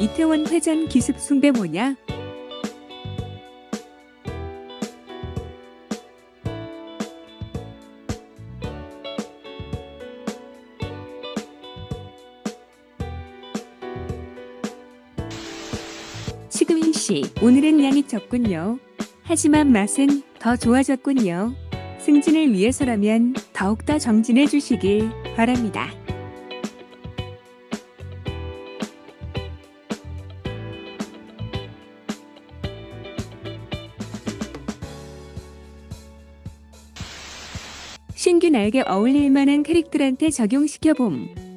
이태원 회전 기습 숭배 뭐냐? 시그윈 씨, 오늘은 양이 적군요. 하지만 맛은 더 좋아졌군요. 승진을 위해서라면 더욱더 정진해 주시길 바랍니다. 신규 날개 어울릴 만한 캐릭터한테 적용시켜봄.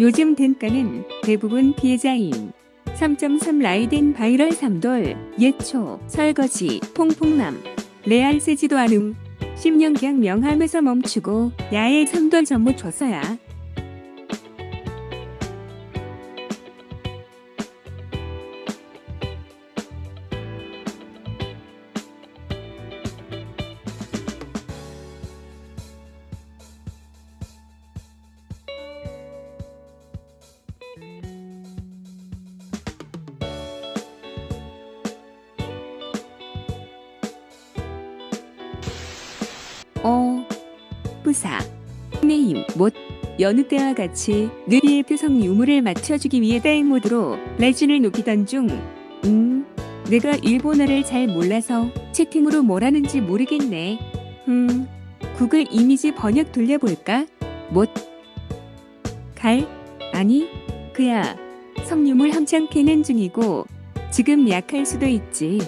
요즘 den가는 대부분 피해자임. 3.3 라이덴 바이럴 3돌, 예초, 설거지, 퐁퐁남, 레알 세지도 않음. 10년 계약 명함에서 멈추고 야외 3돌 전부 줬어야. 어, 부사, 네임, 못, 여느 때와 같이 느리의 표성 유무를 맞춰주기 위해 다인 모드로 레진을 녹이던 중, 음, 내가 일본어를 잘 몰라서 채팅으로 뭘 하는지 모르겠네. 음, 구글 이미지 번역 돌려볼까? 못, 갈, 아니, 그야, 성유물 함창 캐는 중이고, 지금 약할 수도 있지.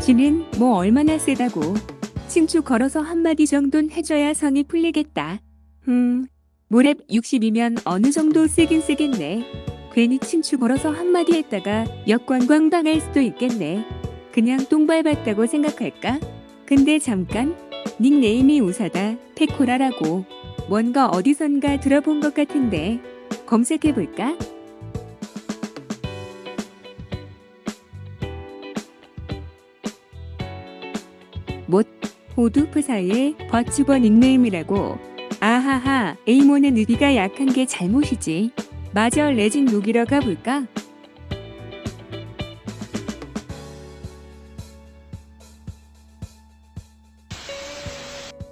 지는 뭐 얼마나 세다고. 친추 걸어서 한마디 정도는 해줘야 성이 풀리겠다. 음, 모랩 60이면 어느 정도 세긴 세겠네. 괜히 친추 걸어서 한마디 했다가 역관광 당할 수도 있겠네. 그냥 똥 밟았다고 생각할까? 근데 잠깐, 닉네임이 우사다, 페코라라고. 뭔가 어디선가 들어본 것 같은데, 검색해볼까? 사이의 버츠버 닉네임이라고. 아하하, 에이몬의 느리가 약한 게 잘못이지. 마저 레진 녹이러 가볼까?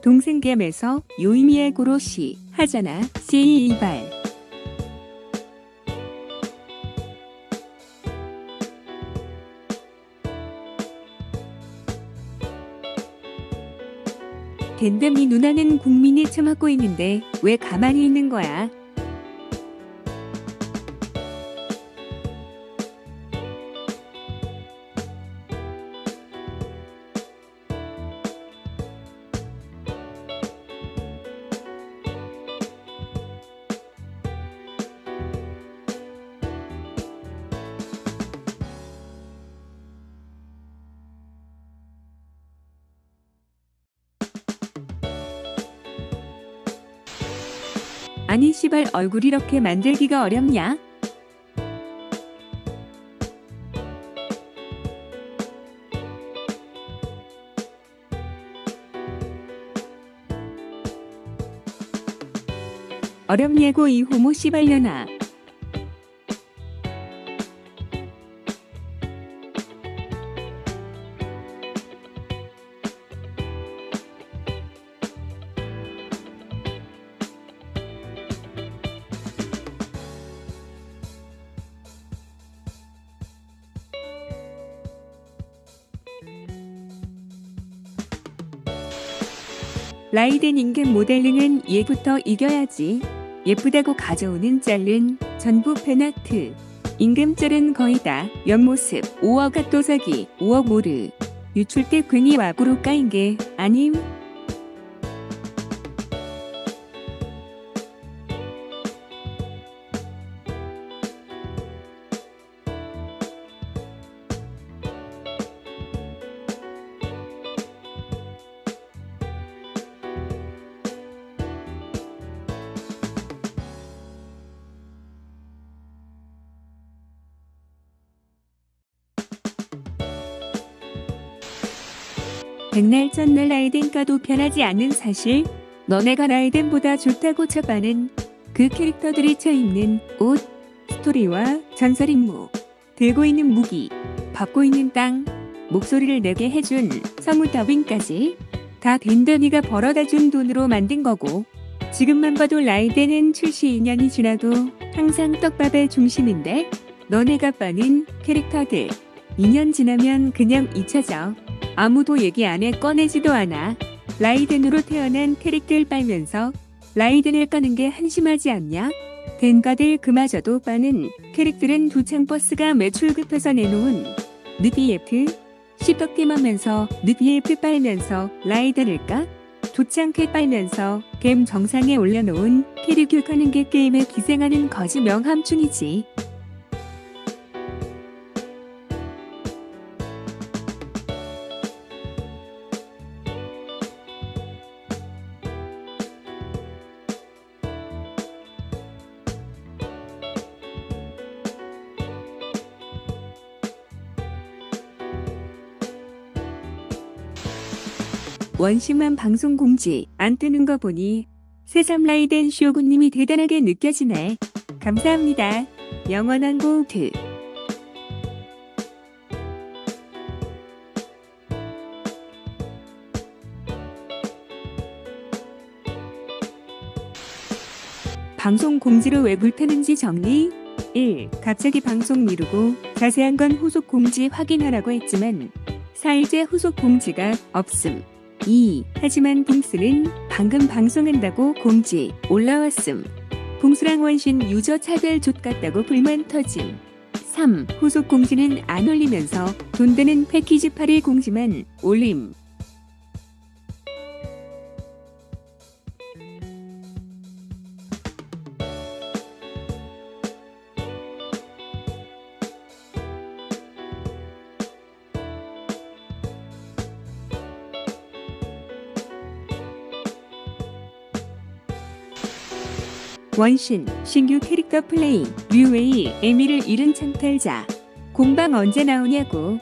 동생겜에서 요이미의 고로시 하잖아. C 이발. 덴덤이 누나는 국민이 처맞고 있는데 왜 가만히 있는 거야? 아니 시발 얼굴 이렇게 만들기가 어렵냐? 어렵냐고 이 호모 씨발려나. 라이덴 인간 모델링은 얘부터 이겨야지. 예쁘다고 가져오는 짤은 전부 팬아트. 임금짤은 거의 다 옆모습 5억 갓도사기 5억 모르. 유출 때 괜히 와구로 까인 게 아님. 백날 첫날 라이덴 까도 변하지 않는 사실. 너네가 라이덴보다 좋다고 쳐봐는 그 캐릭터들이 쳐입는 옷, 스토리와 전설 임무, 들고 있는 무기, 밟고 있는 땅, 목소리를 내게 해준 성우 더빙까지 다 댄더니가 벌어다 준 돈으로 만든 거고 지금만 봐도 라이덴은 출시 2년이 지나도 항상 떡밥의 중심인데 너네가 빠는 캐릭터들 2년 지나면 그냥 잊혀져 아무도 얘기 안해 꺼내지도 않아 라이덴으로 태어난 캐릭터를 빨면서 라이덴을 까는 게 한심하지 않냐? 덴가들 그마저도 빠는 캐릭들은 두창 버스가 매출급해서 내놓은 느비에프 시덕게임하면서 느비에프 빨면서 라이덴을 까? 두창캐 빨면서 게임 정상에 올려놓은 캐릭터 까는 게 게임에 기생하는 거지 명함충이지. 원심한 방송 공지 안 뜨는 거 보니 새삼 라이덴 쇼군님이 대단하게 느껴지네. 감사합니다. 영원한 고트. 방송 공지로 왜 불타는지 정리 1. 갑자기 방송 미루고 자세한 건 후속 공지 확인하라고 했지만 4일째 후속 공지가 없음. 2. 하지만 붕스는 방금 방송한다고 공지 올라왔음. 붕스랑 원신 유저 차별 족 같다고 불만 터짐. 3. 후속 공지는 안 올리면서 돈 드는 패키지 8일 공지만 올림. 원신, 신규 캐릭터 플레이, 류웨이, 에미를 잃은 창탈자. 공방 언제 나오냐고.